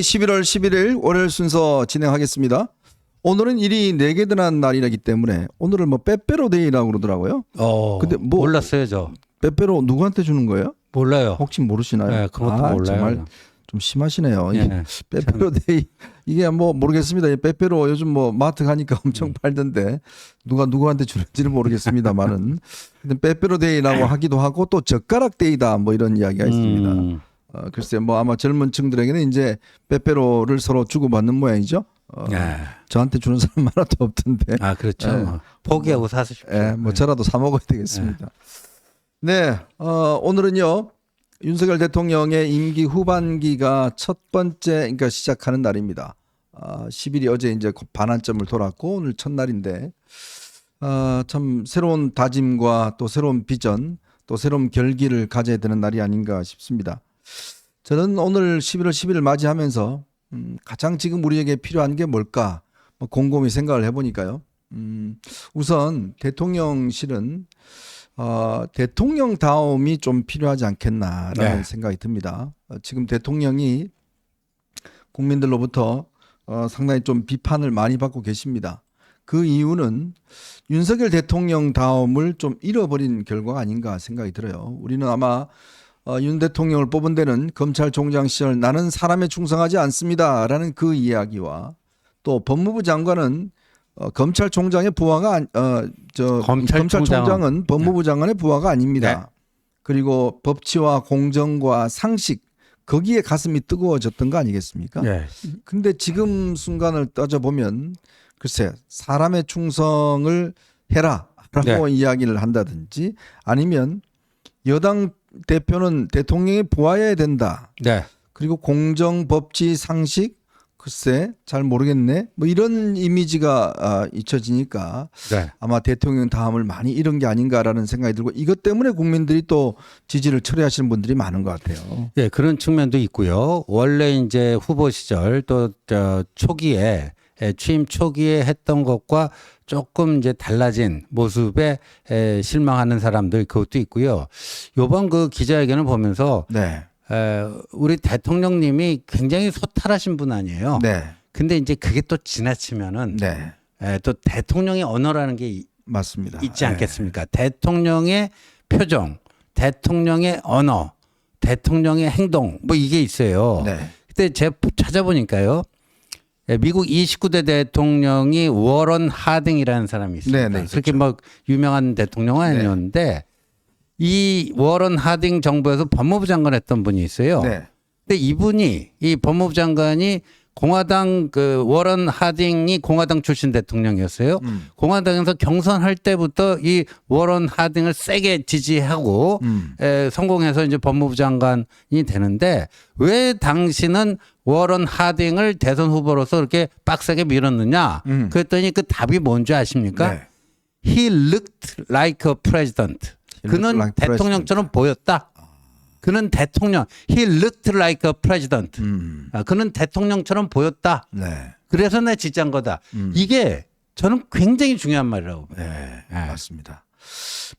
11월 11일 월요일 순서 진행하겠습니다. 오늘은 일이 4개 드는 날이라기 때문에 오늘을 뭐 빼빼로 데이라고 그러더라고요. 어, 근데 뭐- 몰랐어요 저. 빼빼로 누구한테 주는 거예요? 몰라요. 혹시 모르시나요? 네, 그것도 아, 몰라요. 정말 좀 심하시네요. 예. 빼빼로 데이 이게 뭐 모르겠습니다. 이 빼빼로 요즘 뭐 마트 가니까 엄청 음. 팔던데 누가 누구한테 주는지는 모르겠습니다만은 근데 빼빼로 데이라고 하기도 하고 또 젓가락 데이다 뭐 이런 이야기가 있습니다. 음, 어, 글쎄 뭐 아마 젊은 층들에게는 이제 빼빼로를 서로 주고받는 모양이죠. 어, 예. 저한테 주는 사람 하나도 없던데. 아 그렇죠. 예. 포기하고 사십시오. 예, 뭐 저라도 사 먹어야 되겠습니다. 네, 어, 오늘은요 윤석열 대통령의 임기 후반기가 첫 번째 그러니까 시작하는 날입니다. 아, 10일이 어제 이제 반환점을 돌았고 오늘 첫날인데 아, 참 새로운 다짐과 또 새로운 비전 또 새로운 결기를 가져야 되는 날이 아닌가 싶습니다. 저는 오늘 11월 10일을 맞이하면서 음, 가장 지금 우리에게 필요한 게 뭘까 뭐 곰곰이 생각을 해보니까요. 음, 우선 대통령실은 어, 대통령 다움이 좀 필요하지 않겠나라는 네. 생각이 듭니다. 어, 지금 대통령이 국민들로부터 어, 상당히 좀 비판을 많이 받고 계십니다. 그 이유는 윤석열 대통령 다움을 좀 잃어버린 결과가 아닌가 생각이 들어요. 우리는 아마 어, 윤 대통령을 뽑은 데는 검찰총장 시절 나는 사람에 충성하지 않습니다라는 그 이야기와 또 법무부 장관은 어, 검찰총장의 부하가 아니- 어, 저 검찰총장은- 검찰총장은 법무부 장관의 부하가 아닙니다. 그리고 법치와 공정과 상식 거기에 가슴이 뜨거워졌던 거 아니겠습니까? 예. 근데 지금 순간을 따져 보면 글쎄 사람의 충성을 해라라고 이야기를 한다든지 아니면 여당 대표는 대통령의 부하여야 된다. 네. 그리고 공정 법치 상식 글쎄 잘 모르겠네. 뭐 이런 이미지가 아, 잊혀지니까 네. 아마 대통령 다음을 많이 잃은 게 아닌가라는 생각이 들고 이것 때문에 국민들이 또 지지를 철회하시는 분들이 많은 것 같아요. 예, 그런 측면도 있고요. 원래 이제 후보 시절 또저 초기에 예, 취임 초기에 했던 것과 조금 이제 달라진 모습에 에, 실망하는 사람들 그것도 있고요. 요번 그 기자회견을 보면서 네. 에, 우리 대통령님이 굉장히 소탈하신 분 아니에요. 네. 근데 이제 그게 또 지나치면은 네. 에, 또 대통령의 언어라는 게 이- 맞습니다. 있지 않겠습니까? 대통령의 표정, 대통령의 언어, 대통령의 행동 뭐 이게 있어요. 네. 그때 제가 찾아보니까요. 예, 미국 29대 대통령이 워런 하딩이라는 사람이 있습니다. 네, 네, 그렇게 막 유명한 대통령은 아니었는데 이 워런 하딩 정부에서 법무부 장관 했던 분이 있어요. 네. 근데 이분이 이 법무부 장관이 공화당 그 워런 하딩이 공화당 출신 대통령이었어요. 음. 공화당에서 경선할 때부터 이 워런 하딩을 세게 지지하고 음. 에, 성공해서 이제 법무부 장관이 되는데 왜 당신은 워런 하딩을 대선 후보로서 이렇게 빡세게 밀었느냐? 음. 그랬더니 그 답이 뭔지 아십니까? 네. He looked like a president. 그는 like 대통령처럼 보였다. 그는 대통령. He looked like a president. 음. 아, 그는 대통령처럼 보였다. 네. 그래서 내 지지한 거다. 음. 이게 저는 굉장히 중요한 말이라고 봐요. 네. 네. 맞습니다.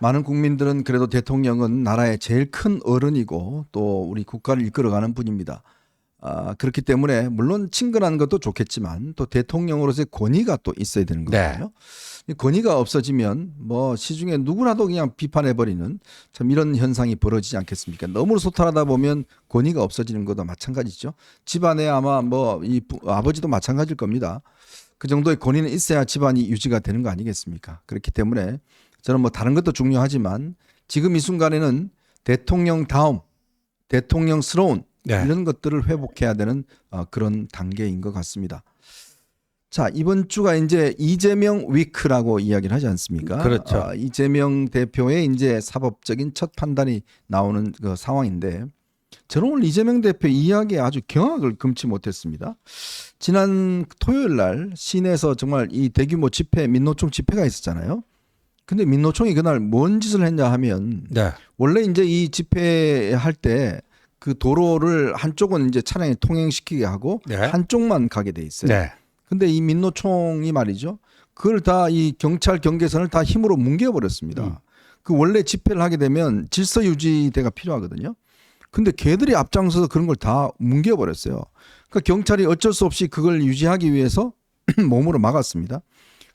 많은 국민들은 그래도 대통령은 나라의 제일 큰 어른이고 또 우리 국가를 이끌어가는 분입니다. 아, 그렇기 때문에 물론 친근한 것도 좋겠지만 또 대통령으로서의 권위가 또 있어야 되는 네. 거거든요. 이 권위가 없어지면 뭐 시중에 누구라도 그냥 비판해 버리는 참 이런 현상이 벌어지지 않겠습니까? 너무 소탈하다 보면 권위가 없어지는 것도 마찬가지죠. 집안에 아마 뭐 이 아버지도 마찬가지일 겁니다. 그 정도의 권위는 있어야 집안이 유지가 되는 거 아니겠습니까? 그렇기 때문에 저는 뭐 다른 것도 중요하지만 지금 이 순간에는 대통령 다음 대통령스러운 네. 이런 것들을 회복해야 되는 어, 그런 단계인 것 같습니다. 자 이번 주가 이제 이재명 위크라고 이야기를 하지 않습니까? 그렇죠. 아, 이재명 대표의 이제 사법적인 첫 판단이 나오는 그 상황인데 저는 오늘 이재명 대표 이야기에 아주 경악을 금치 못했습니다. 지난 토요일 날 시내에서 정말 이 대규모 집회 민노총 집회가 있었잖아요. 근데 민노총이 그날 뭔 짓을 했냐 하면 네. 원래 이제 이 집회 할 때 그 도로를 한쪽은 이제 차량이 통행시키게 하고 네. 한쪽만 가게 돼 있어요. 네. 근데 이 민노총이 말이죠. 그걸 다 이 경찰 경계선을 다 힘으로 뭉개 버렸습니다. 음. 그 원래 집회를 하게 되면 질서 유지대가 필요하거든요. 근데 걔들이 앞장서서 그런 걸 다 뭉개 버렸어요. 그 경찰이 어쩔 수 없이 그걸 유지하기 위해서 몸으로 막았습니다.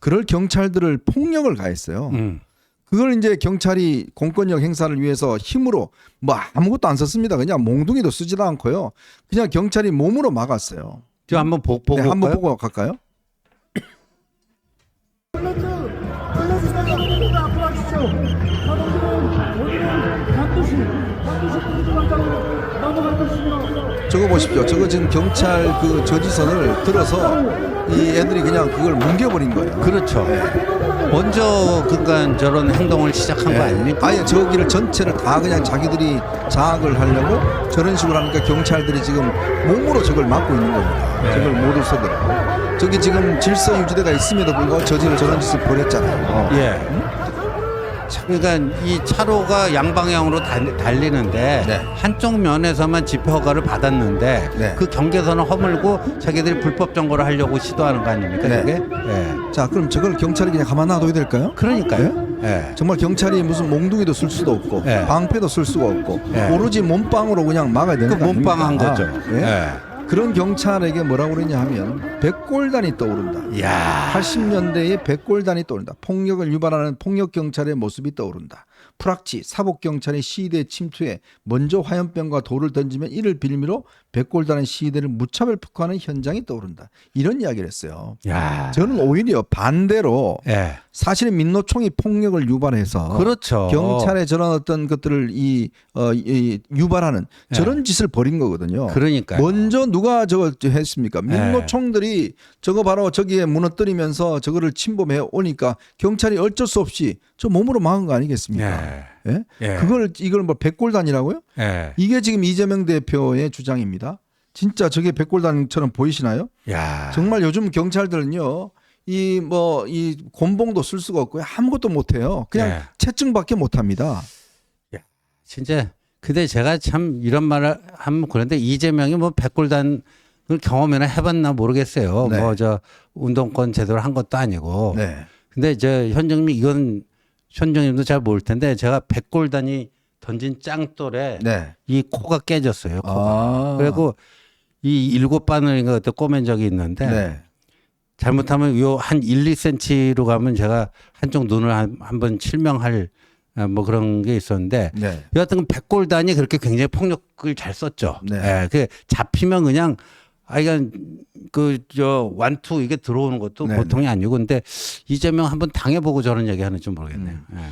그럴 경찰들을 폭력을 가했어요. 음. 그걸 이제 경찰이 공권력 행사를 위해서 힘으로 뭐 아무것도 안 썼습니다. 그냥 몽둥이도 쓰지도 않고요. 그냥 경찰이 몸으로 막았어요. 저 한번 보, 보고 네, 한번? 보고 갈까요? 플래트, 플래트 사장님들 앞으로 와주십시오. 자동차는 오늘은 반드시, 반드시 공주광장으로 넘어갈 것입니다. 저거 보십시오. 저거 지금 경찰 그 저지선을 들어서 이 애들이 그냥 그걸 뭉겨버린 거예요. 그렇죠. 먼저 그러니까 저런 행동을 시작한 거 아닙니까? 아예 저기를 전체를 다 그냥 자기들이 장악을 하려고 저런 식으로 하니까 경찰들이 지금 몸으로 저걸 막고 있는 겁니다. 저걸 모두 서더라고. 저기 지금 질서 유지대가 있음에도 불구하고 저지를 저런 짓을 벌였잖아요. 예. 그러니까 이 차로가 양방향으로 달, 달리는데 네. 한쪽 면에서만 집회 허가를 받았는데 네. 그 경계선을 허물고 자기들이 불법 점거를 하려고 시도하는 거 아닙니까? 네. 이게? 예. 자, 그럼 저걸 경찰이 그냥 가만 놔둬야 될까요? 그러니까요. 예. 정말 경찰이 무슨 몽둥이도 쓸 수도 없고 네. 방패도 쓸 수가 없고 네. 오로지 몸빵으로 그냥 막아야 그 되는 거 아닙니까? 몸빵한 거죠. 예? 예. 그런 경찰에게 뭐라고 그러냐 하면 백골단이 떠오른다. 야. 80년대에 백골단이 떠오른다. 폭력을 유발하는 폭력 경찰의 모습이 떠오른다. 프락치 사복 경찰의 시위대 침투에 먼저 화염병과 돌을 던지면 이를 빌미로 백골단의 시위대를 무차별 폭파하는 현장이 떠오른다. 이런 이야기를 했어요. 야. 저는 오히려 반대로 예. 사실은 민노총이 폭력을 유발해서 그렇죠. 경찰의 저런 어떤 것들을 이, 어, 이 유발하는 저런 짓을 벌인 거거든요. 네. 그러니까요. 먼저 누가 저거 했습니까? 네. 민노총들이 저거 바로 저기에 무너뜨리면서 저거를 침범해 오니까 경찰이 어쩔 수 없이 저 몸으로 막은 거 아니겠습니까? 예. 예? 예. 그걸 이걸 뭐 백골단이라고요? 예. 이게 지금 이재명 대표의 주장입니다. 진짜 저게 백골단처럼 보이시나요? 야. 정말 요즘 경찰들은요. 이 뭐이 곤봉도 쓸 수가 없고요. 아무것도 못 해요. 그냥 네. 채증밖에 못 합니다. 진짜 근데 제가 참 이런 말을 하면 그런데 이재명이 뭐 백골단을 경험이나 해봤나 모르겠어요. 네. 뭐저 운동권 제대로 한 것도 아니고. 네. 근데 저 현정님 이건 현정님도 잘 모를 텐데 제가 백골단이 던진 짱돌에 네. 이 코가 깨졌어요. 코가. 아. 그리고 이 일곱 바늘인가 그때 꼬맨 적이 있는데 네. 잘못하면 요 한 1, 2cm로 가면 제가 한쪽 눈을 한번 칠명할 아, 뭐 그런 게 있었는데 네. 여하튼 백골단이 그렇게 굉장히 폭력을 잘 썼죠. 네. 예, 그 잡히면 그냥 아 이건 그 저 완투 이게 들어오는 것도 네, 보통이 아니고 근데 이재명 한번 당해보고 저런 얘기 하는지 모르겠네요. 음. 예.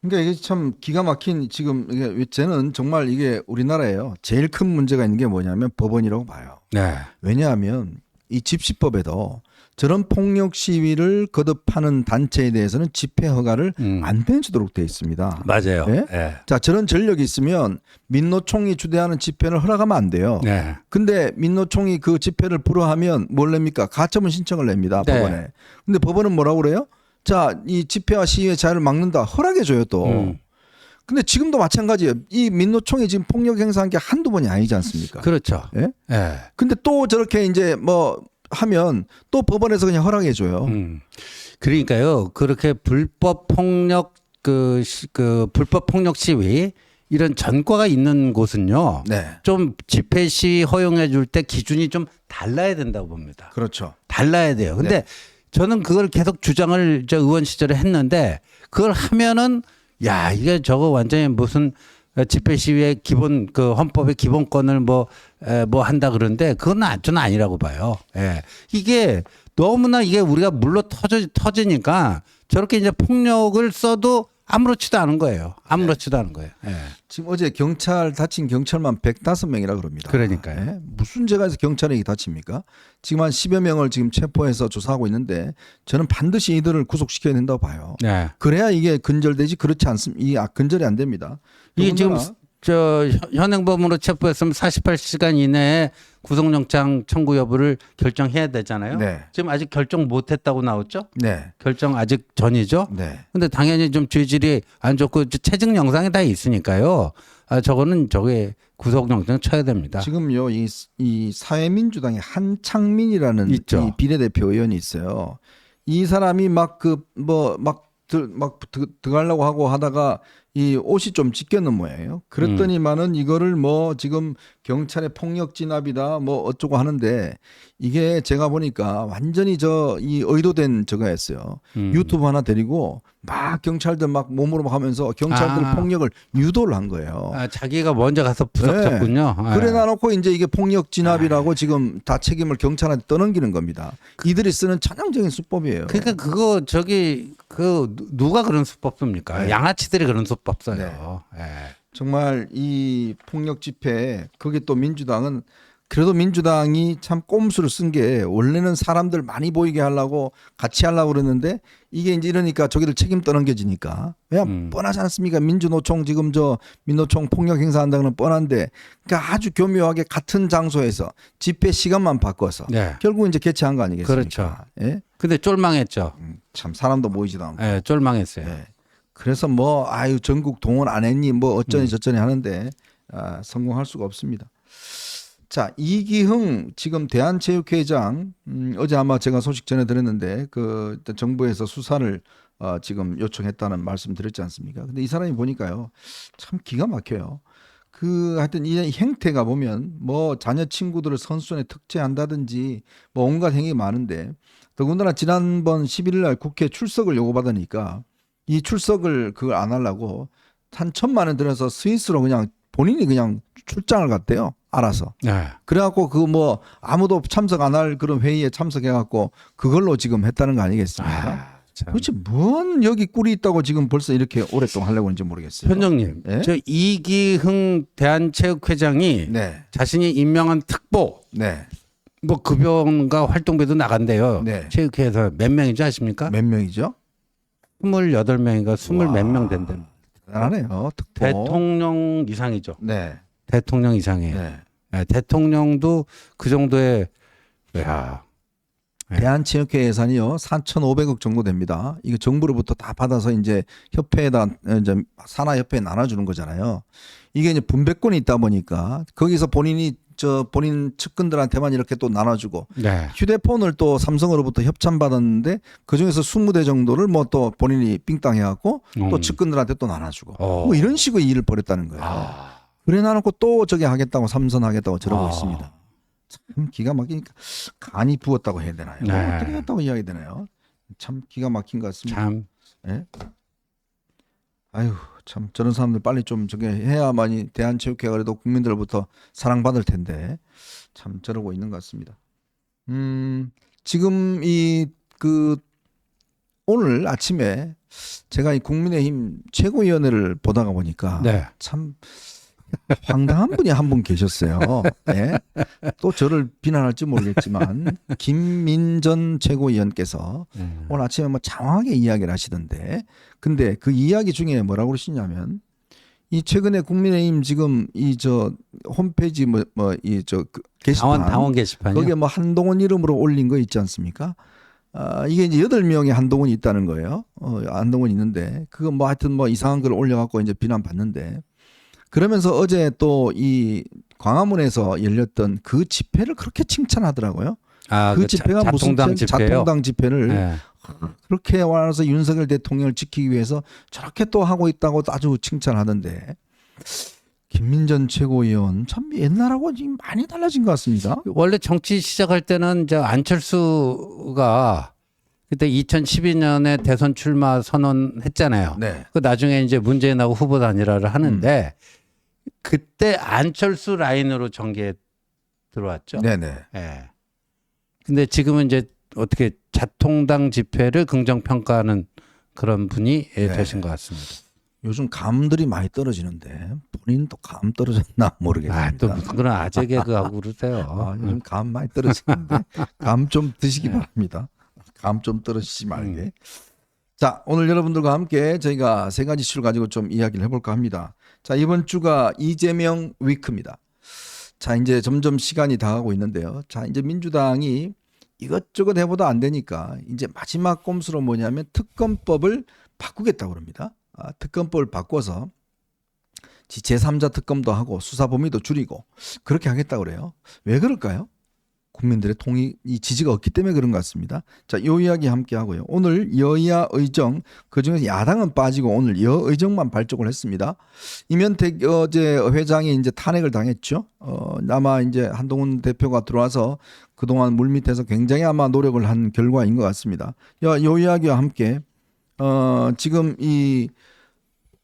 그러니까 이게 참 기가 막힌 지금 이게 쟤는 정말 이게 우리나라에요. 제일 큰 문제가 있는 게 뭐냐면 법원이라고 봐요. 네. 왜냐하면 이 집시법에도 저런 폭력 시위를 거듭하는 단체에 대해서는 집회 허가를 음. 안 내주도록 되어 있습니다. 맞아요. 예? 예. 자, 저런 전력이 있으면 민노총이 주대하는 집회를 허락하면 안 돼요. 네. 근데 민노총이 그 집회를 불허하면 뭘 냅니까? 가처분 신청을 냅니다. 네. 법원에. 근데 법원은 뭐라고 그래요? 자, 이 집회와 시위의 자유를 막는다. 허락해 줘요, 또. 음. 근데 지금도 마찬가지예요. 이 민노총이 지금 폭력 행사한 게 한두 번이 아니지 않습니까? 그렇죠. 예? 예. 근데 또 저렇게 이제 뭐 하면 또 법원에서 그냥 허락해 줘요. 음. 그러니까요. 그렇게 불법 폭력 그, 시- 그 불법 폭력 시위 이런 전과가 있는 곳은요. 네. 좀 집회 시위 허용해 줄 때 기준이 좀 달라야 된다고 봅니다. 그렇죠. 달라야 돼요. 근데 저는 그걸 계속 주장을 저 의원 시절에 했는데 그걸 하면은 야, 이게 저거 완전히 무슨 집회 시위의 기본 그 헌법의 기본권을 뭐, 에, 뭐 한다 그러는데 그건 아- 저는 아니라고 봐요. 예. 이게 너무나 이게 우리가 물러 터져, 터지니까 저렇게 이제 폭력을 써도 아무렇지도 않은 거예요. 아무렇지도 않은 거예요. 예. 지금 어제 경찰 다친 경찰만 105명이라 그럽니다. 그러니까요. 예? 무슨 죄가 해서 경찰이 다칩니까? 지금 한 10여 명을 지금 체포해서 조사하고 있는데 저는 반드시 이들을 구속시켜야 된다고 봐요. 네. 그래야 이게 근절되지 그렇지 않습니다. 이 아, 근절이 안 됩니다. 이게 지금 더군다나 저 현- 현행범으로 체포했으면 48시간 이내에 구속영장 청구 여부를 결정해야 되잖아요. 네. 지금 아직 결정 못했다고 나왔죠? 네. 결정 아직 전이죠. 네. 근데 당연히 좀 죄질이 안 좋고 체증 영상이 다 있으니까요. 아 저거는 저게 구속영장 쳐야 됩니다. 지금요 이, 이 사회민주당의 한창민이라는 있죠. 이 비례대표 의원이 있어요. 이 사람이 막 그 뭐막막 들어가려고 하고 하다가 이 옷이 좀 찢겼는 모양이에요. 그랬더니만은 이거를 뭐 지금 경찰의 폭력 진압이다 뭐 어쩌고 하는데 이게 제가 보니까 완전히 저 이 의도된 저거였어요. 음. 유튜브 하나 데리고 막 경찰들 막 몸으로 막 하면서 경찰들 아. 폭력을 유도를 한 거예요. 아, 자기가 먼저 가서 부닥쳤군요. 아. 그래 놔놓고 이제 이게 폭력 진압이라고 지금 다 책임을 경찰한테 떠넘기는 겁니다. 이들이 쓰는 천연적인 수법이에요. 그러니까 그거 저기 그 누- 누가 그런 수법 씁니까? 네. 양아치들이 그런 수법 써요. 예. 정말 이 폭력 집회 거기 또 민주당은 그래도 민주당이 참 꼼수를 쓴 게 원래는 사람들 많이 보이게 하려고 같이 하려고 그랬는데 이게 이제 이러니까 저기들 책임 떠넘겨지니까 왜 음. 뻔하지 않습니까 민주노총 지금 저 민노총 폭력 행사한다는 건 뻔한데 그러니까 아주 교묘하게 같은 장소에서 집회 시간만 바꿔서 네. 결국 이제 개최한 거 아니겠습니까? 그렇죠. 예? 근데 쫄망했죠. 음, 참 사람도 모이지도 않고. 예, 쫄망했어요. 예. 그래서 뭐 아유 전국 동원 안 했니 뭐 어쩌니 음. 저쩌니 하는데 아, 성공할 수가 없습니다. 자 이기흥 지금 대한체육회장 음, 어제 아마 제가 소식 전해 드렸는데 그 정부에서 수사를 어, 지금 요청했다는 말씀 드렸지 않습니까? 근데 이 사람이 보니까요 참 기가 막혀요. 그 하여튼 이 행태가 보면 뭐 자녀 친구들을 선수촌에 특채한다든지 뭐 온갖 행위 많은데 더군다나 지난번 11일 날 국회 출석을 요구받으니까 이 출석을 그걸 안 하려고 한 천만 원 들여서 스위스로 그냥 본인이 그냥 출장을 갔대요. 알아서. 네. 그래갖고 그 뭐 아무도 참석 안 할 그런 회의에 참석해갖고 그걸로 지금 했다는 거 아니겠습니까? 아, 참. 도대체 뭔 여기 꿀이 있다고 지금 벌써 이렇게 오랫동안 하려고 하는지 모르겠어요. 현정님, 예? 저 이기흥 대한체육회장이 네, 자신이 임명한 특보 네. 뭐 급여가 활동비도 나간대요. 네. 체육회에서 몇 명인지 아십니까? 몇 명이죠? 28명인가 20 와. 몇명 된대. 대단하네요. 특보. 대통령 이상이죠. 네, 대통령 이상이에요. 네. 예, 대통령도 그 정도의 야. 네. 대한체육회 예산이요 4,500억 정도 됩니다. 이거 정부로부터 다 받아서 이제 협회에다 이제 산하협회에 나눠주는 거잖아요. 이게 이제 분배권이 있다 보니까 거기서 본인이 저 본인 측근들한테만 이렇게 또 나눠주고 네. 휴대폰을 또 삼성으로부터 협찬 받았는데 그 중에서 20대 정도를 뭐 또 본인이 삥땅 해갖고 또 음. 측근들한테 또 나눠주고 어. 뭐 이런 식의 일을 벌였다는 거예요. 아. 그래 놔놓고 또 저기 하겠다고 삼선하겠다고 저러고 아. 있습니다. 참 기가 막히니까 간이 부었다고 해야 되나요? 네. 어떻게 했다고 이야기 되나요? 참 기가 막힌 것 같습니다. 참. 예? 아유 참 저런 사람들 빨리 좀 저게 해야만이 대한체육회가 그래도 국민들로부터 사랑받을 텐데 참 저러고 있는 것 같습니다. 음 지금 이 그 오늘 아침에 제가 이 국민의힘 최고위원회를 보다가 보니까 네. 참 황당한 분이 한 분 계셨어요. 예. 또 저를 비난할지 모르겠지만 김민전 최고위원께서 음. 오늘 아침에 뭐 장황하게 이야기를 하시던데 근데 그 이야기 중에 뭐라고 그러시냐면 이 최근에 국민의힘 지금 이 저 홈페이지 뭐 뭐 이저그 게시판 당원 당원 게시판이요. 거기에 뭐 한동훈 이름으로 올린 거 있지 않습니까? 아, 이게 이제 여덟 명의 한동훈이 있다는 거예요. 어, 한동훈 있는데 그거 뭐 하여튼 뭐 이상한 걸 올려갖고 이제 비난 받는데 그러면서 어제 또 이 광화문에서 열렸던 그 집회를 그렇게 칭찬하더라고요. 아, 그 그 집회가 자, 무슨 자통당 자- 집회요. 자통당 집회를 네. 그렇게 와서 윤석열 대통령을 지키기 위해서 저렇게 또 하고 있다고 아주 칭찬하던데 김민전 최고위원 참 옛날하고 지금 많이 달라진 것 같습니다. 원래 정치 시작할 때는 이제 안철수가 그때 2012년에 대선 출마 선언했잖아요. 네. 그 나중에 이제 문재인하고 후보 단일화를 하는데 그때 안철수 라인으로 전개에 들어왔죠. 네네. 예. 근데 지금은 이제 어떻게 자통당 집회를 긍정 평가하는 그런 분이 예, 네. 되신 것 같습니다. 요즘 감들이 많이 떨어지는데 본인도 감 떨어졌나 모르겠습니다. 아, 또 무슨 그런 아재 개그하고 그러세요. 아, 요즘 감 많이 떨어지는데 감 좀 드시기 바랍니다. 감 좀 떨어지지 말게. 음. 자, 오늘 여러분들과 함께 저희가 세 가지 이슈를 가지고 좀 이야기를 해볼까 합니다. 자, 이번 주가 이재명 위크입니다. 자, 이제 점점 시간이 다가고 있는데요. 자, 이제 민주당이 이것저것 해보다 안 되니까 이제 마지막 꼼수로 뭐냐면 특검법을 바꾸겠다고 그럽니다. 아, 특검법을 바꿔서 제3자 특검도 하고 수사 범위도 줄이고 그렇게 하겠다고 그래요. 왜 그럴까요? 국민들의 동의 이 지지가 없기 때문에 그런 것 같습니다. 자, 요 이야기 함께 하고요. 오늘 여야 의정 그중에서 야당은 빠지고 오늘 여 의정만 발족을 했습니다. 이면택 어제 회장이 이제 탄핵을 당했죠. 어, 아마 이제 한동훈 대표가 들어와서 그동안 물밑에서 굉장히 아마 노력을 한 결과인 것 같습니다. 야, 요 이야기와 함께 어, 지금 이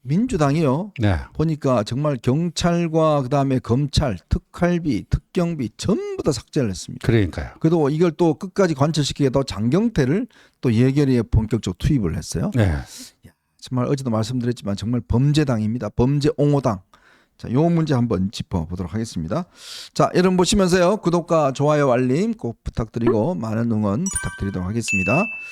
민주당이요. 네. 보니까 정말 경찰과 그다음에 검찰, 특활비, 특경비 전부 다 삭제를 했습니다. 그러니까요. 그래도 이걸 또 끝까지 관철시키게 더 장경태를 또 예결위에 본격적으로 투입을 했어요. 네. 정말 어제도 말씀드렸지만 정말 범죄당입니다. 범죄 옹호당. 자, 요 문제 한번 짚어 보도록 하겠습니다. 자, 여러분 보시면서요. 구독과 좋아요, 알림 꼭 부탁드리고 많은 응원 부탁드리도록 하겠습니다.